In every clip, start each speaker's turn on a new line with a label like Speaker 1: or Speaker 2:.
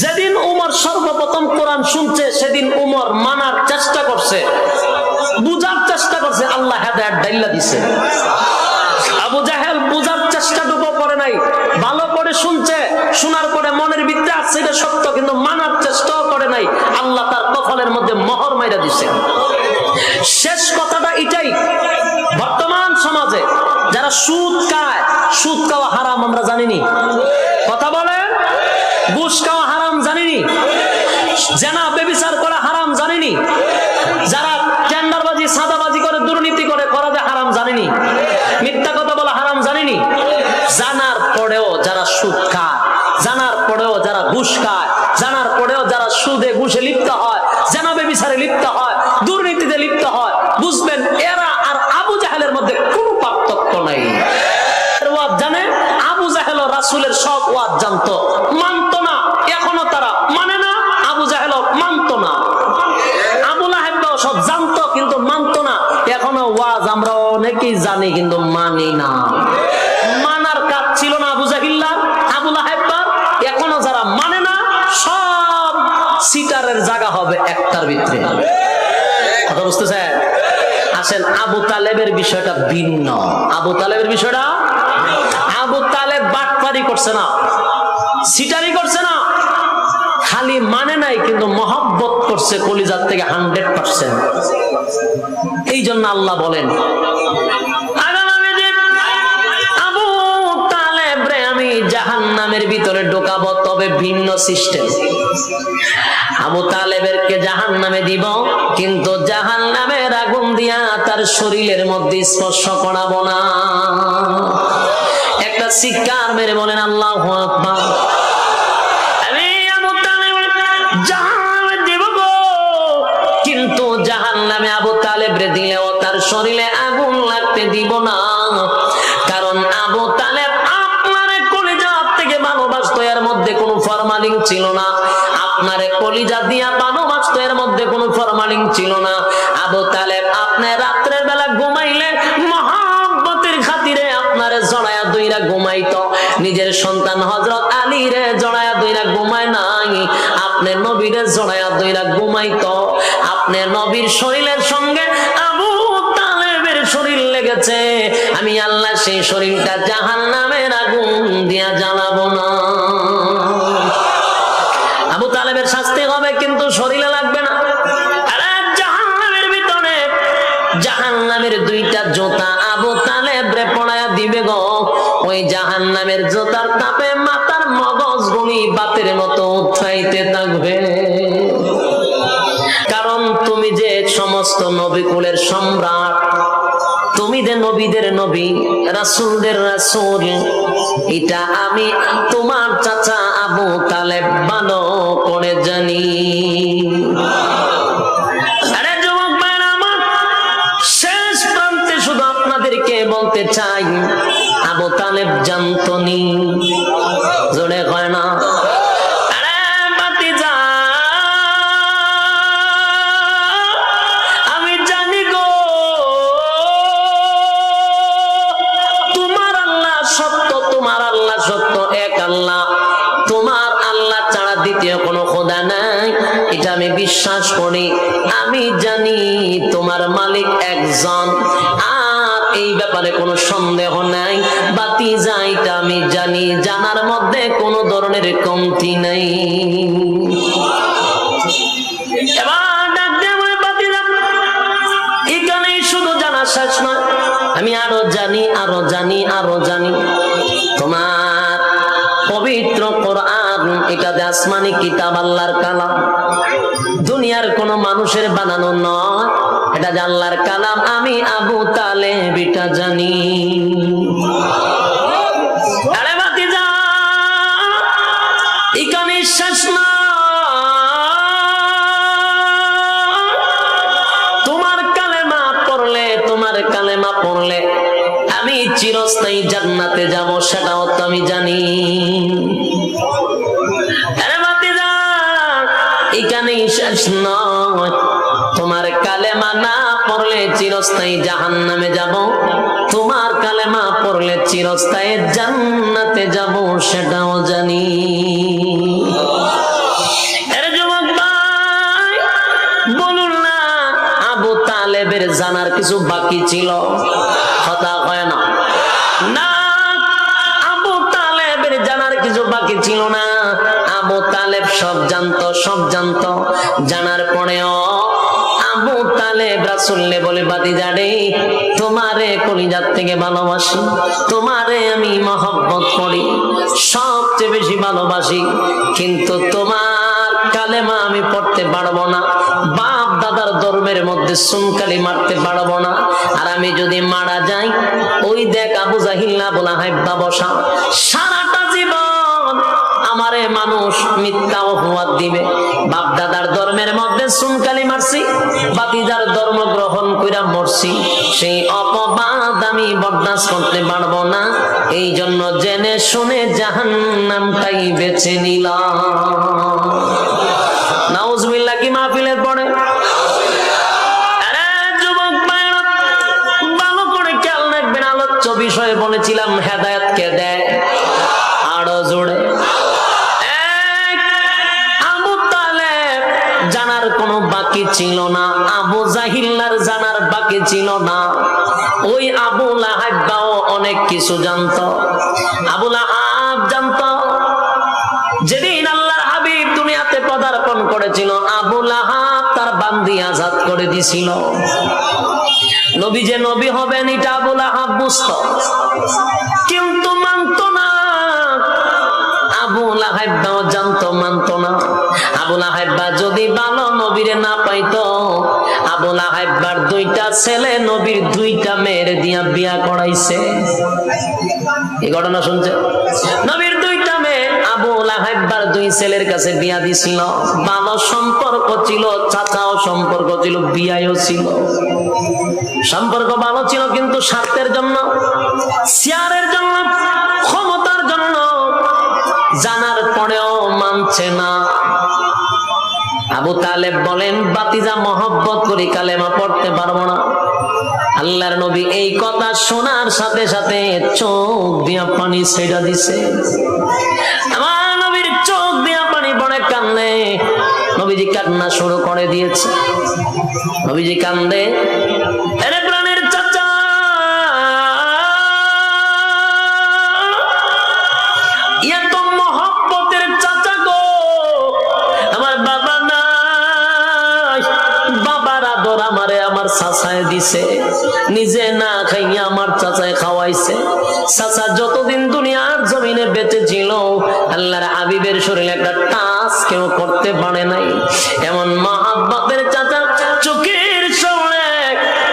Speaker 1: যেদিন উমর সর্বপ্রথম কোরআন শুনছে, সেদিন উমর মানার চেষ্টা করছে, বুঝার চেষ্টা করছে, আল্লাহ হেদায়াত ডাইল্লা দিছে। আবু জাহেল বুঝার চেষ্টাটুকু করে নাই, ভালো করে শুনছে, শোনার পরে মনের ভিতরে আসছে এটা সত্য, কিন্তু মানার চেষ্টাও করে নাই, আল্লাহ তার কফলের মধ্যে মহর মাইরা দিছে। শেষ কথাটা এটাই, বর্তমান সমাজে যারা সুদ খায়, সুদ খাওয়া হারাম আমরা জানিনি। কথা বলেন? ঘুষ খাওয়া জানিনি? জেনা বেবিচার করা হারাম জানিনি? যারা টেন্ডারবাজি, সাদাবাজি করে, দুর্নীতি করে, করা যে হারাম জানিনি? মিথ্যা কথা বলা হারাম জানিনি? জানার পরেও যারা সুদ খায়, জানার পরেও যারা ঘুষ খায়, জানার পরেও যারা সুদে ঘুষে লিপ্ত হয়, জেনা বেবিচারে লিপ্ত হয়, দুর্নীতিতে লিপ্ত হয়, বুঝবেন এরা আর আবু জাহেলের মধ্যে কোনো পার্থক্য নাই। জানে? আবু জাহেল রাসূলের সব ওয়াদ জানতো। মানতো না এখনও তারা মানে না আবু জাহেল মানতো না আবুল আহেবাও সব জানতো কিন্তু মানতো না এখনও ওয়াজ আমরা অনেকেই জানি কিন্তু মানি না। মানার কাজ ছিল না আবু জাহিল্লা আবুল আহেবার এখনও যারা মানে না, সব সিটারের জায়গা হবে একটার ভিতরে। কথা বুঝতেছেন? আসেন, আবু তালেবের বিষয়টা ভিন্ন। আবু তালেবের বিষয়টা? আবু তালেব বাটপারি করছে না। সিটারি করছে না। খালি মানে নাই, কিন্তু মহব্বত করছে কলিজার থেকে হান্ড্রেড পার্সেন্ট। এই জন্য আল্লাহ বলেন আগুন দিয়া তার শরীরের মধ্যে স্পর্শ করাবো না। একটা শিকার মেরে বলেন, আল্লাহ কলিজা দিয়া ভালোবাসতো এর মধ্যে কোনো ফরমালিং ছিল না। আবু তালেব আপনি রাত্রের বেলা ঘুমাইলে মহাব্বতের খাতিরে আপনারে জড়ায়া দুইরা ঘুমাইতো। নিজের সন্তান হজরত আলী রে জড়ায়া দুইরা ঘুমায় নাই। আপনি নবীরে জড়ায়া দুইরা ঘুমাইতো। আপনি নবীর শরীরের সঙ্গে আবু তালেবের শরীর লেগেছে। আমি আল্লাহ সেই শরীরটা জাহান নামের আগুন দিয়া জ্বালাবো না। আবু তালেবের শাস্তি হবে, কিন্তু শরীরে লাগবে না। জাহান্নামের ভিতরে, জাহান্নামের দুইটা জোতা দিবে ওই জাহান্নামের জোতার তাপে মাথার মগজ বাতের মতো থাকবে। কারণ তুমি যে সমস্ত নবিকুলের সম্রাট, তুমি যে নবীদের নবী, রাসুলদের রাসূল এটা আমি তোমার চাচা আবু তালেব ভালো করে জানি। বলতে চাই আবু তালেব জানতনি ব্যাপারে কোনো সন্দেহ নাই। বাতি যাইটা আমি জানি, জানার মধ্যে কোনো ধরনের কমতি নাই। আমি আরও জানি আরও জানি আরও জানি। তোমার পবিত্র কোরআন, এটা কিতাব, আল্লাহর কালাম। দুনিয়ার কোন মানুষের বানানো নয় এটা জানলার কালাম আমি আবু তালে বিটা জানি। চিরস্থায়ী জাহান নামে যাব। তোমার কালে মা পড়লে চিরস্থায়ী জান্নাতে যাব, সেটাও জানি। জানার কিছু বাকি ছিল? কথা হয় না। না, আবু তালেবের জানার কিছু বাকি ছিল না। আবু তালেব সব জানতো সব জানতো। জানার পরেও তালেব বলে বাদি জানে তোমারে কলিজার থেকে ভালোবাসি, তোমারে আমি মহব্বত করি, সবচেয়ে বেশি ভালোবাসি। কিন্তু তোমার কালেমা আমি পড়তে পারব না বাপ দাদার ধর্মের মধ্যে সুনকালি মারতে পারব না। আর আমি যদি মারা যাই, ওই দেখ আবু জাহিল্লা বলা হয় বাবসা। সারাটা জীবন আমারে মানুষ মিথ্যা অপবাদ দিবে। বাপ দাদার ধর্মের মধ্যে সুনকালি মারছি, বাতিদার ধর্ম গ্রহণ কইরা মরছি। সেই অপবাদ আমি বরদাস্ত করতে পারব না এই জন্য জেনে শুনে জাহান্নামটাই বেছে নিলাম। নাউজবিল্লাহ, কি মাহফিলের পরে? বিষয়ে বলেছিলাম হেদায়ত কে দেয়। ছিল না, আবু জাহিল্লার জানার বাকি ছিল না। ওই আবু লাহাব্বাও অনেক কিছু জানতো। আবু লাহাব জানতো, যেদিন আল্লাহর হাবিব দুনিয়াতে পদার্পণ করেছিল, আবু লাহাব তার বান্দি আজাদ করে দিছিল। নবী যে নবী হবেন, এটা আবু লাহাব বুঝত। কিন্তু মানত না আবু লাহাব্বাও জানতো না। যদি ভালো না দুইটা ছেলে, নবীর দুইটা মেয়ের দিয়া বিয়া করাইছে। এই ঘটনা শুনছে? নবীর দুইটা দুই ছেলের কাছে বিয়া দিছিল। ভালো সম্পর্ক ছিল, চাচাও সম্পর্ক ছিল বিয়াও ছিল। সম্পর্ক ভালো ছিল, কিন্তু স্বার্থের জন্য শেয়ারের জন্য ক্ষমতার জন্য জানার পরেও মানছে না। আবু তালেব বলেন, বাতিজা মহব্বত করি, কালেমা পড়তে পারব না। আল্লাহর নবী এই কথা শোনার সাথে সাথে চোখ দিয়া পানি ছেড়া দিছে। আমার নবীর চোখ দিয়া পানি পড়ে কান্দে। নবীজি কান্না শুরু করে দিয়েছে। নবীজি কান্দে। চাচায় দিছে, নিজে না খাইয়া আমার চাচায় খাওয়াইছে। চাচা যতদিন দুনিয়ার জমিনে বেঁচে ছিল, আল্লাহর হাবিবের শরীরে একটা টাচ কেউ করতে পারে নাই। এমন মহাব্বতের চাচা চোখের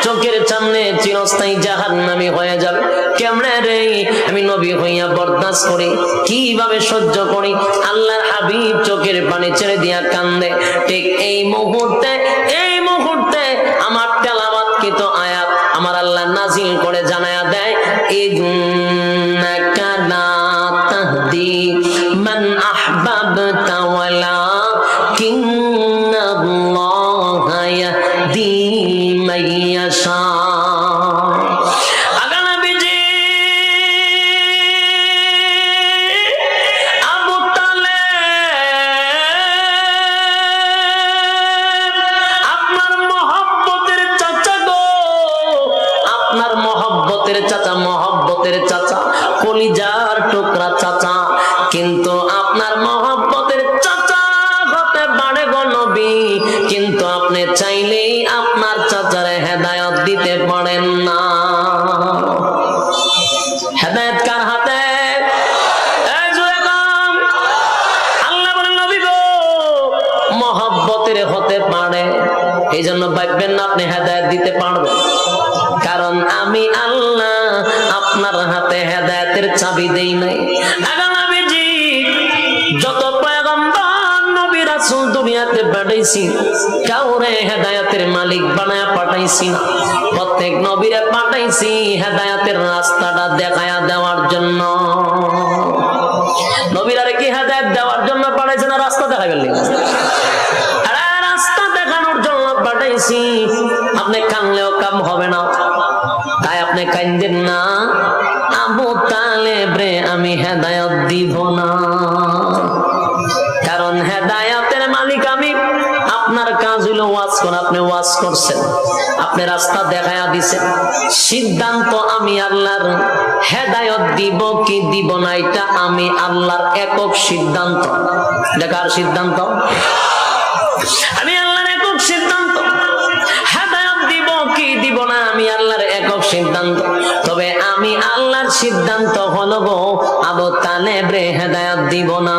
Speaker 1: চোখের সামনে চিরস্থায়ী জাহান নামি হয়ে যাবে। কেমনে রে? আমি নবী হইয়া করি, কীভাবে সহ্য করি? আল্লাহর হাবিব চোখের পানি ছেড়ে দিয়া কান্দে। ঠিক এই মুহূর্তে এই নাজিল করে জানায়া দেয় ইন্নাকা লা তাহদি মান আহবাবতা কিন্তু আপনার মহব্বতের চাচা হতে পারে নবী। কিন্তু আপনি চাইলেই আপনার চাচারে হেদায়ত দিতে পারেন না। হেদায়ত কার হাতে। আল্লাহ হতে পারে। এই জন্য ভাববেন না আপনি হেদায়ত দিতে পারবেন। কারণ আমি আল্লাহ আপনার হাতে হেদায়তের চাবি দেই নাই। পাঠাইছি। কাউরে হেদায়েতের মালিক বানায়া পাঠাইছি না। প্রত্যেক নবীরে পাঠাইছি হেদায়েতের রাস্তাটা দেখায়া দেওয়ার জন্য। নবীরারে কি হেদায়েত দেওয়ার জন্য পাঠাইছে না রাস্তা দেখাবেন আরে রাস্তা দেখানোর জন্য পাঠাইছি। আপনি কানলেও কাম হবে না। তাই আপনি কান্দেন না। আবু তালেব রে আমি হেদায়ত দিব না। কারণ হেদায়াতের মালিক আমি। বলে ওয়াজ কর আপনি ওয়াজ করছেন। আপনি রাস্তা দেখায়া দিছেন। সিদ্ধান্ত আমি আল্লাহর হেদায়ত দিব কি দিব না, এটা আমি আল্লাহর একক সিদ্ধান্ত। দেখার সিদ্ধান্ত? আমি আল্লাহর একক সিদ্ধান্ত। হেদায়ত দিব কি দিব না, আমি আল্লাহর একক সিদ্ধান্ত। তবে আমি আল্লাহর সিদ্ধান্ত হলো গো, আবু তালেব রে হেদায়ত দিব না।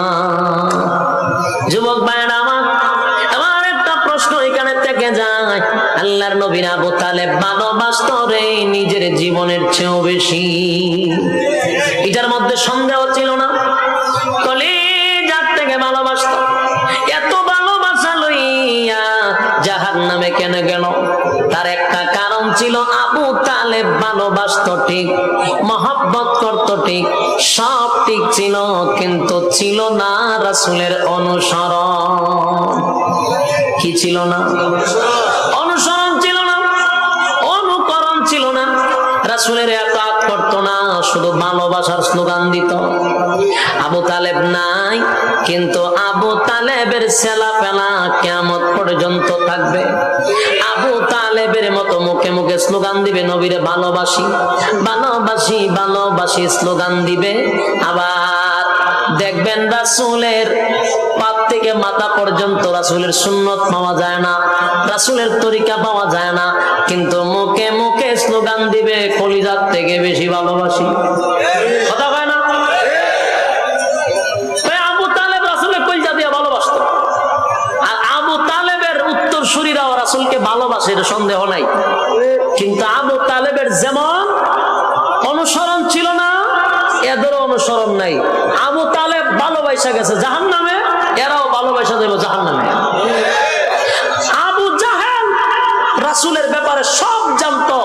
Speaker 1: যুবক ভাইয়েরা যায়। আল্লাহর নবীর আবু ভালোবাসত রে, নিজের জীবনের চেয়েও বেশি। এটার মধ্যে সন্দেহ ছিল না। কলেজার থেকে ভালোবাসত। এত ভালোবাসা লইয়া জাহার নামে কেন গেল? তার একটা কারণ ছিল আবু তালেব ভালোবাসত ঠিক, মহব্বত করত ঠিক, সব ঠিক ছিল, কিন্তু ছিল না রাসুলের অনুসরণ। কি ছিল না, অনুসরণ ছিল না, অনুকরণ ছিল না। রাসুলের এত আত করতো না, শুধু ভালোবাসার স্লোগান দিত। আবু তালেব নাই, কিন্তু আবু তালেবের সেলা পেলা কেমত পর্যন্ত থাকবে। আবু তালেবের মতো মুখে মুখে স্লোগান দিবে নবীরে ভালোবাসি ভালোবাসি ভালোবাসি স্লোগান দিবে। আবার দেখবেন রাসুলের থেকে মাথা পর্যন্ত রাসুলের সুন্নত পাওয়া যায় না, রাসুলের তরিকা পাওয়া যায় না, কিন্তু মুখে মুখে স্লোগান দিবে, কলিজার থেকে বেশি ভালোবাসি। সন্দেহ নাই। কিন্তু আবু তালেবের যেমন অনুসরণ ছিল না, এদেরও অনুসরণ নাই। আবু তালেব ভালোবাসা গেছে জাহান নামে এরাও ভালোবাসা দেব জাহান নামে আবু জাহেল রাসুলের ব্যাপারে সব জানতো,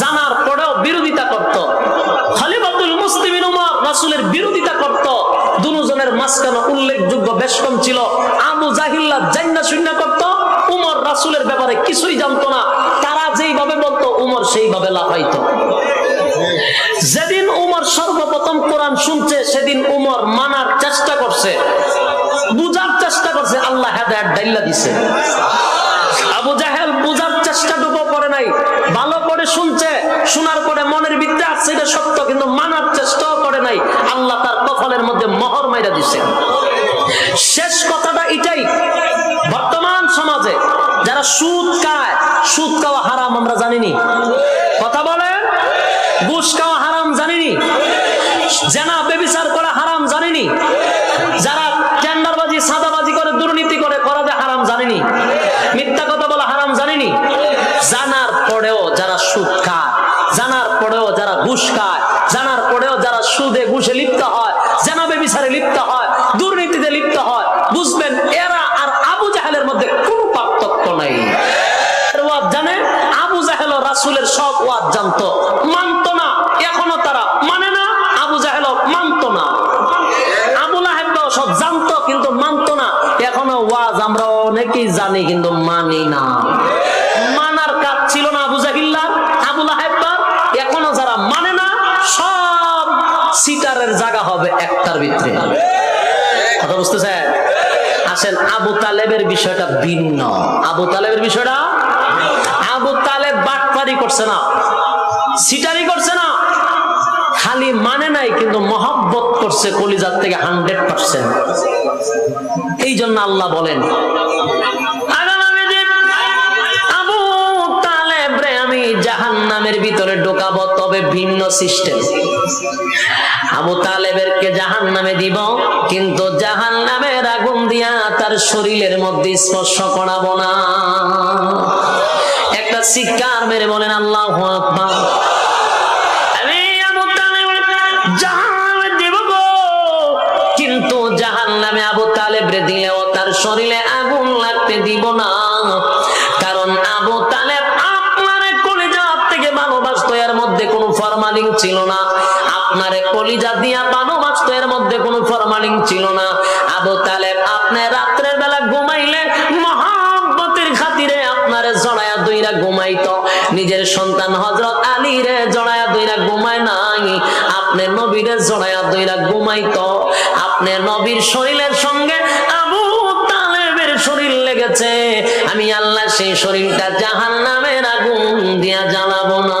Speaker 1: জানার পরেও বিরোধিতা করত। উমর রাসুলের বিরোধিতা করত। দুজনের মাঝখানে উল্লেখযোগ্য ছিল। আবু জাহিল্লা শূন্য করত। উমর রাসুলের ব্যাপারে কিছুই জানতো না। তারা যেইভাবে উমর সেইভাবে লাফাইতো। যেদিন উমর সর্বপ্রথম কোরআন শুনছে, সেদিন উমর মানার চেষ্টা করছে। বুঝার চেষ্টা করছে, আল্লাহ হেদায়াত ডাইল্লা দিছে। আবু জাহেল বুঝার নাই। ভালো করে শুনছে, শোনার পরে মনের এটা সত্য, কিন্তু মানার চেষ্টাও করে নাই। আল্লাহ তার কফলের মধ্যে মোহর মাইরা শেষ কথাটা এটাই, বর্তমান সমাজে যারা সুদ খায়, সুদ খাওয়া হারাম আমরা জানিনি। কথা বলেন? ঘুষ খাওয়া হারাম জানিনি। জেনা বেবিচার করা হারাম জানিনি। যারা জানি কিন্তু মানি না। মানার কাজ ছিল না আবু জাহিল্লার আবুল আহেবার এখনও যারা মানে না, সব সিটারের জায়গা হবে একটার ভিতরে। কথা বুঝতেছেন? আসেন, আবু তালেবের বিষয়টা ভিন্ন। আবু তালেবের বিষয়টা? আবু তালেব বাটপারি করছে না, সিটারি করছে না। খালি মানে নাই, কিন্তু মহব্বত করছে কলিজার থেকে হান্ড্রেড পার্সেন্ট। এই জন্য আল্লাহ বলেন জাহান নামের ভিতরে ঢোকাবো, তবে ভিন্ন সিস্টেম আবু তালেবের কে জাহান নামে দিব, কিন্তু জাহান নামের আগুন দিয়া তার শরীরের মধ্যে স্পর্শ করাবো না একটা শিকার মেরে বলেন, আল্লাহ। কিন্তু জাহান নামে আবু তালেব রে দিলেও তার শরীরে ছিল না। আপনার কলিজা দিয়া ভালোবাসতো এর মধ্যে কোনো ফরমালিং ছিল না। আবু তালেব আপনি রাত্রের বেলা ঘুমাইলে মহাব্বতের খাতিরে আপনারে জড়ায়া দইরা ঘুমাইতো। নিজের সন্তান হজরত আলী রে জড়ায়া দইরা ঘুমায় নাই। আপনি নবীরে জড়ায়া দইরা ঘুমাইতো। আপনি নবীর শরীরের সঙ্গে আবু তালেবের শরীর লেগেছে। আমি আল্লাহ সেই শরীরটা জাহান নামের আগুন দিয়া জ্বালাবো না।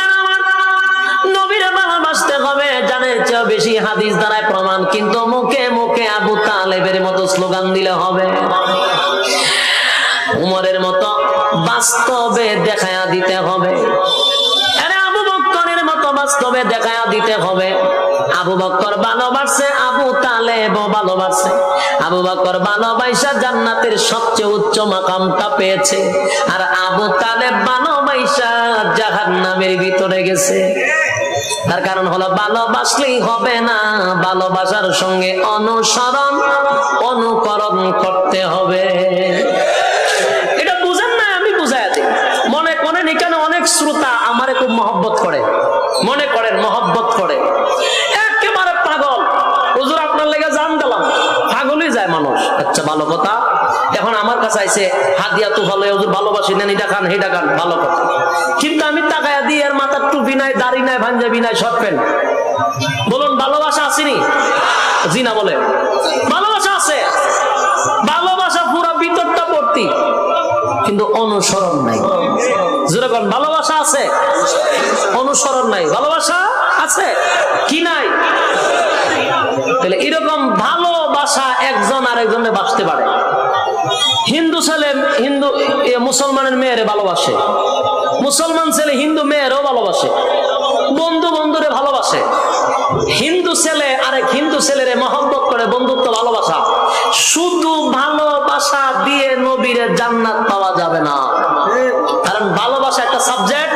Speaker 1: বেশি হাদিস দ্বারায় প্রমাণ, কিন্তু মুখে মুখে আবু তালেবের মতো স্লোগান দিলে হবে। উমরের মতো বাস্তবে দেখায়া দিতে হবে। আবু জান্নাতের সবচেয়ে উচ্চ মাকামটা পেয়েছে। আর আবু তালেব ভালোবাসা জাহান্নামের ভিতরে গেছে। তার কারণ হলো ভালোবাসলেই হবে না। ভালোবাসার সঙ্গে অনুসরণ অনুকরণ করতে হবে। আইছে হাদিয়া তো ভালো ভালোবাসি, নেন এটা খান হেটা খান ভালো কথা। কিন্তু আমি টাকায় দিই, এর মাথার টুপি নাই, দাড়ি নাই পাঞ্জাবি নাই, শর্ট প্যান্ট। বলুন, ভালোবাসা আসেনি জি না বলে। ভালোবাসা আছে? ভালোবাসা পুরো ভিতরটা ভর্তি, কিন্তু অনুসরণ নাই। যেরকম ভালোবাসা আছে? অনুসরণ নাই। ভালোবাসা আছে? কি নাই? তাহলে এরকম ভালোবাসা একজন আরেকজনে বাঁচতে পারে। হিন্দু ছেলে হিন্দু মুসলমানের মেয়েরে ভালোবাসে। মুসলমান ছেলে হিন্দু মেয়েরও ভালোবাসে। বন্ধু বন্ধুরে ভালোবাসে। হিন্দু ছেলে আরেক হিন্দু ছেলেরে মহব্বত করে বন্ধুত্ব ভালোবাসা। শুধু ভালোবাসা দিয়ে নবীরে জান্নাত পাওয়া যাবে না। কারণ ভালোবাসা একটা সাবজেক্ট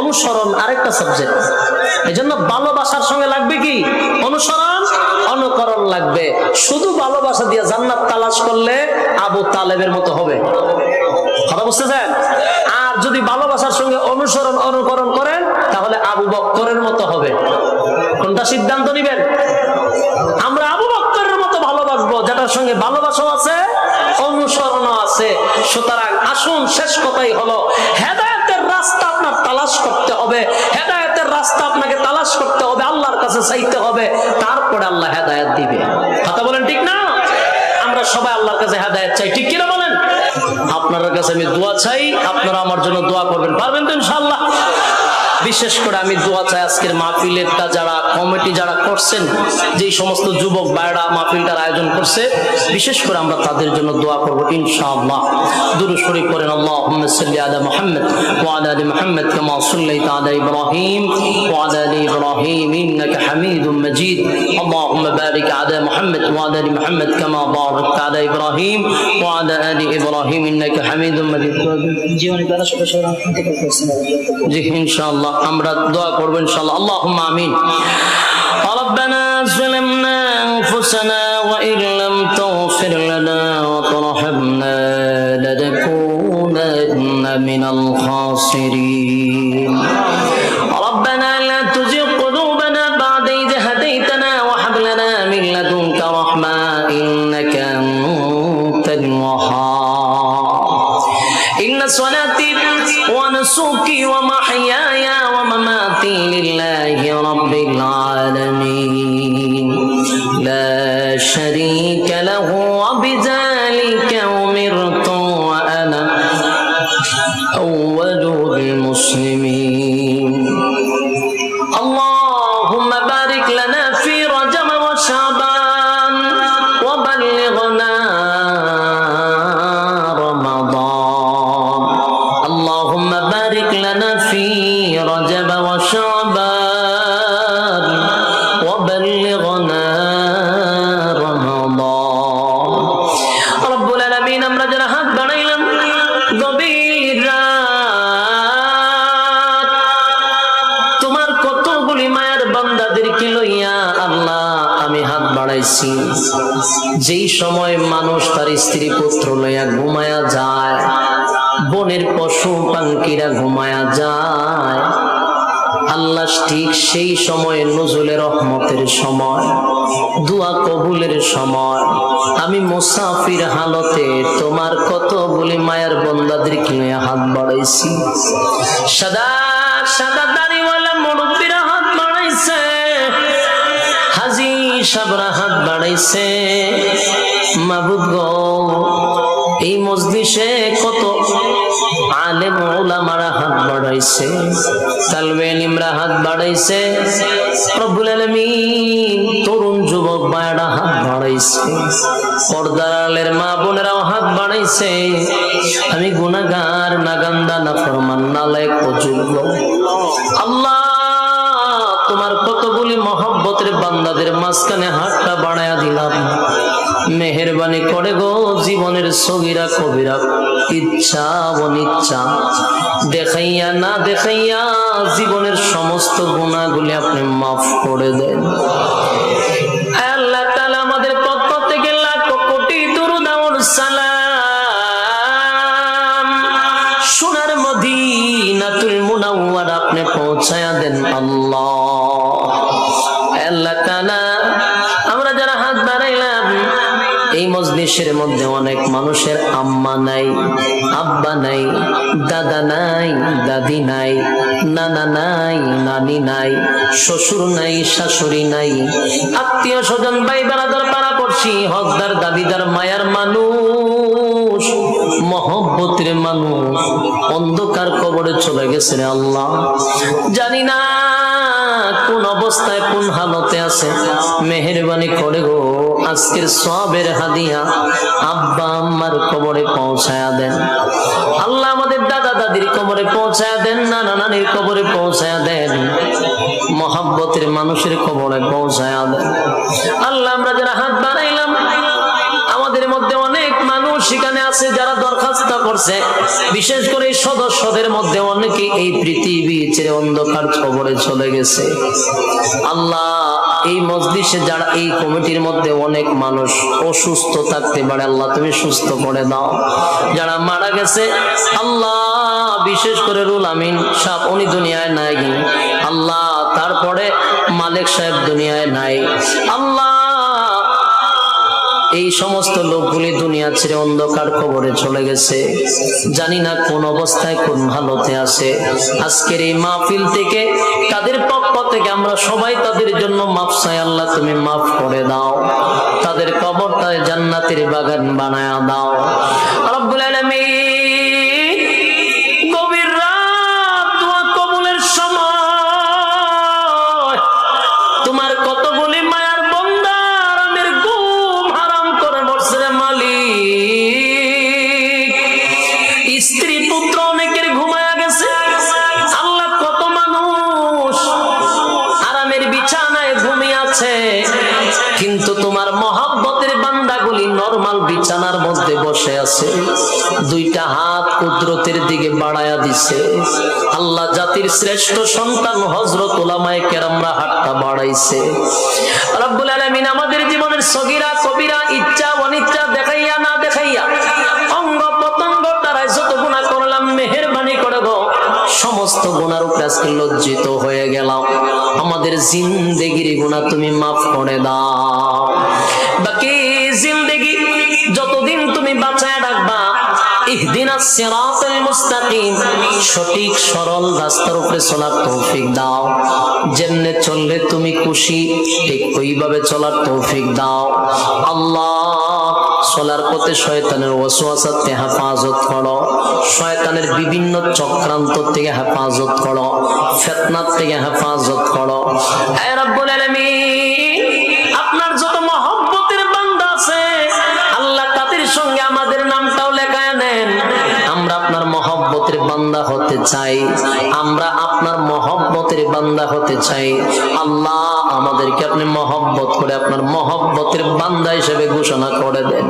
Speaker 1: অনুসরণ আরেকটা সাবজেক্ট এই জন্য ভালোবাসার সঙ্গে লাগবে কি? অনুসরণ অনুকরণ লাগবে। শুধু ভালোবাসা দিয়ে জান্নাত তালাশ করলে আবু তালেবের মতো হবে। কথা বুঝতেছেন? আর যদি ভালোবাসার সঙ্গে অনুসরণ, অনুকরণ করেন, তাহলে আবু বক্করের মতো হবে। কোনটা সিদ্ধান্ত নিবেন? আমরা আবু বক্করের মতো ভালোবাসবো, যেটার সঙ্গে ভালোবাসাও আছে, অনুসরণও আছে। সুতরাং আসুন, শেষ কথাই হলো, হেদায়তের রাস্তা আপনার তালাশ করতে হবে। হেদায়তের রাস্তা আপনাকে তালাশ করতে চাইতে হবে, তারপরে আল্লাহ হেদায়ত দিবে। কথা বলেন ঠিক না? আমরা সবাই আল্লাহর কাছে হেদায়ত চাই, ঠিক কিনা বলেন? আপনার কাছে আমি দোয়া চাই, আপনারা আমার জন্য দোয়া করবেন, পারবেন তো ইনশাআল্লাহ? বিশেষ করে আমি দোয়া চাই আজকের মাহফিলেরটা যারা কমিটি যারা করছেন যেই সমস্ত যুবক বাইরা মাহফিলটার আয়োজন করছে বিশেষ করে আমরা তাদের জন্য দোয়া করব ইনশাআল্লাহ। দুরু শরী করেন আল্লাহ সাল্লি আলা মোহাম্মদ ওয়াদ আলী মোহাম্মদ কামা সাল্লাই আলা ইব্রাহিম ওয়াদ আলী ইব্রাহিম ইন্নাকা হামিদুম মাজিদ। আল্লাহুম্মা বারিক আলা মোহাম্মদ ওয়াদ আলী মোহাম্মদ কামা বারাকতা আলা ইব্রাহিম ওয়াদ
Speaker 2: আলী ইব্রাহিম ইন্নাকা হামিদুম মাজিদ।
Speaker 1: জি ইনশাআল্লাহ। আমরা দোয়া করব ইনশাআল্লাহ আল্লাহুম্মা আমিন ربنا ظلمنا انفسنا وان لم تغفر لنا وترحمنا لنكونن من الخاسرين যেই সময় মানুষ তার স্ত্রী পুত্র লইয়া ঘুমায়া যায়, বনের পশু পাঙ্কিরা ঘুমায়া যায়, আল্লাহ ঠিক সেই সময়ে নজরুলের রহমতের সময়, দোয়া কবুলের সময়, আমি মুসাফির হালতে তোমার কত বলি মায়ের বন্দাদেরকে নিয়ে হাত বাড়াইছি। সাদা সাদা দাড়িওয়ালা মুরব্বীরা সাবরা হাত বাড়াইছে। মাবুদ গো, এই মজলিসে কত আলেম ওলামারা হাত বাড়াইছে। তালবে নিমরা হাত বাড়াইছে। প্রভুল আলমিন তরুণ যুবক বায়রা হাত বাড়াইছে। পর্দারালের মা বোনেরাও হাত বাড়াইছে। আমি গুনাগার নাগান্দা না ফরমান নালায় অযোগ্য মহব্বতের বান্দাদের মাঝখানে হাতটা বাড়ায়া দিলাম। মেহরবানি করে গো জীবনের সগিরা কবিরা, ইচ্ছা অনিচ্ছা। দেখাইয়া না দেখাইয়া জীবনের সমস্ত গুণাগুলি আপনি মাফ করে দেন। মজলিসের মধ্যে অনেক মানুষের আম্মা নাই, আব্বা নাই, দাদা নাই, দাদি নাই, নানা নাই, নানি নাই, শ্বশুর নাই, শাশুড়ি নাই। আত্মীয় স্বজন ভাই বেড়াদার পাড়া পড়ছি হকদার দাবিদার মায়ার মানুষ, মহব্বতের মানুষ, অন্ধকার কবরে চলে গেছে রে আল্লাহ। জানি না কোন অবস্থায় কোন হালতে আছে? মেহরবানি করে গো, আজকের সবের হাদিয়া আব্বা আম্মার কবরে পৌঁছায়া দেন। আল্লাহ আমাদের দাদা দাদির কবরে পৌঁছায়া দেন, নানা নানির কবরে পৌঁছায়া দেন। মহাব্বতের মানুষের কবরে পৌঁছায়া দেন। আল্লাহ আমরা যারা হাত অনেক মানুষ সেখানে আছে, যারা দরখাস্ত করছে, বিশেষ করে সদস্যদের মধ্যে অনেকে এই পৃথিবী ছেড়ে অন্ধকার খবরে চলে গেছে। আল্লাহ, এই মজলিসে যারা এই কমিটির মধ্যে অনেক মানুষ অসুস্থ থাকতে পারে, আল্লাহ তুমি সুস্থ করে দাও। যারা মারা গেছে, আল্লাহ, বিশেষ করে রুল আমিন সাপ উনি দুনিয়ায় নাই। আল্লাহ, তারপরে মালিক সাহেব দুনিয়ায় নাই। আল্লাহ এই সমস্ত লোকগুলি দুনিয়া ছেড়ে অন্ধকার কবরে চলে গেছে। জানি না কোন অবস্থায় কোন ভালোতে আছে। আজকের এই মাহফিল থেকে, তাদের পক্ষ থেকে আমরা সবাই তাদের জন্য মাফ চাই। আল্লাহ, তুমি মাফ করে দাও। তাদের কবরটায় জান্নাতের বাগান বানায় দাও। রব্বুল আলামিন বাড়ায়া দিছে আল্লাহ জাতির শ্রেষ্ঠ সন্তান হজরত ওলামায়ে কেরামরা হাতটা বাড়াইছে। রব্বুল আলামিন আমাদের জীবনের সগীরা, কবিরা, ইচ্ছা, অনিচ্ছা দেখাইয়া না দেখাইয়া অঙ্গ প্রত্যঙ্গ দ্বারাই যত গুণা করলাম, মেহেরবানি করে গো, সমস্ত গুণার উপরে আজকে লজ্জিত হয়ে গেলাম। আমাদের জিন্দেগির গুণা তুমি মাফ করে দাও। বাকি জিন্দেগি রাখবা সঠিক, সরল রাস্তার উপরে চলার তৌফিক দাও। যেমনে চললে তুমি খুশি, ঠিক ওইভাবে চলার তৌফিক দাও। আল্লাহ, চলার পথে শয়তানের ওয়াসওয়াসা থেকে হেফাজত করো। শয়তানের বিভিন্ন চক্রান্ত থেকে হেফাজত করো। ফিতনার থেকে হেফাজত করো। হে রব্বুল চাই। আমরা আপনার মহব্বতের বান্দা হতে চাই। আল্লাহ আমাদেরকে আপনি মহব্বত করে আপনার মহব্বতের বান্দা হিসেবে ঘোষণা করে দেন।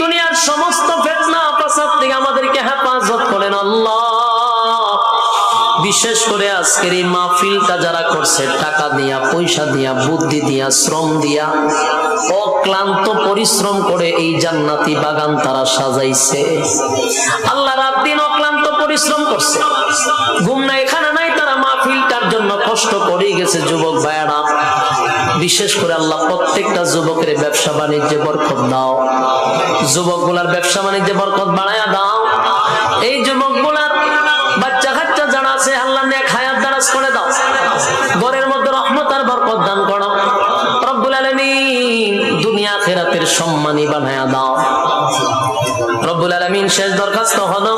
Speaker 1: দুনিয়ার সমস্ত ফিতনা ফাসাদ থেকে আমাদেরকে হেফাজত করেন। আল্লাহ, বিশেষ করে আজকের এই মাহফিলটা যারা করছে, টাকা দিয়া, পয়সা দিয়া, বুদ্ধি দিয়া, শ্রম দিয়া অক্লান্ত পরিশ্রম করে এই জান্নাতি বাগান তারা সাজাইছে। আল্লাহ রাত দিন অক্লান্ত পরিশ্রম করছে। ঘুম নাই, খানা নাই, তারা মাহফিলটার জন্য কষ্ট করে গেছে যুবক ভাইয়ারা। বিশেষ করে আল্লাহ প্রত্যেকটা যুবকের ব্যবসা বাণিজ্যে বরকত দাও। যুবকগুলার ব্যবসা বাণিজ্যে বরকত বাড়ায়া দাও। এই যুবকগুলার বাচ্চা কাচ্চা যারা আছে, আল্লাহ নেক হায়াত দারাজ করে দাও। দুনিয়া সম্মানী বানায়া দাও। রব্বুল আলামিন শেষ দরখাস্ত হলো।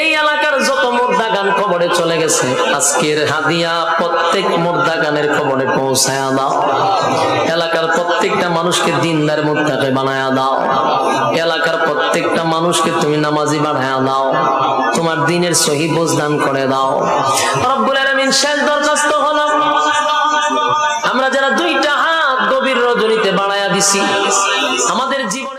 Speaker 1: এই এলাকার যত মুর্দা গান কবরে চলে গেছে, আজকের হাদিয়া প্রত্যেক মুর্দা গানের কবরে পৌঁছায়া দাও। এলাকার প্রত্যেকটা মানুষকে দিনদার মুদ্দাকে বানায়া দাও। এলাকার প্রত্যেকটা মানুষকে তুমি নামাজি বানায়া দাও। তোমার দিনের সহি বোঝ দান করে দাও। রব্বুল আলামিন শেষ দরখাস্ত হলো। আমরা যারা বানাইছি আমাদের জীবনে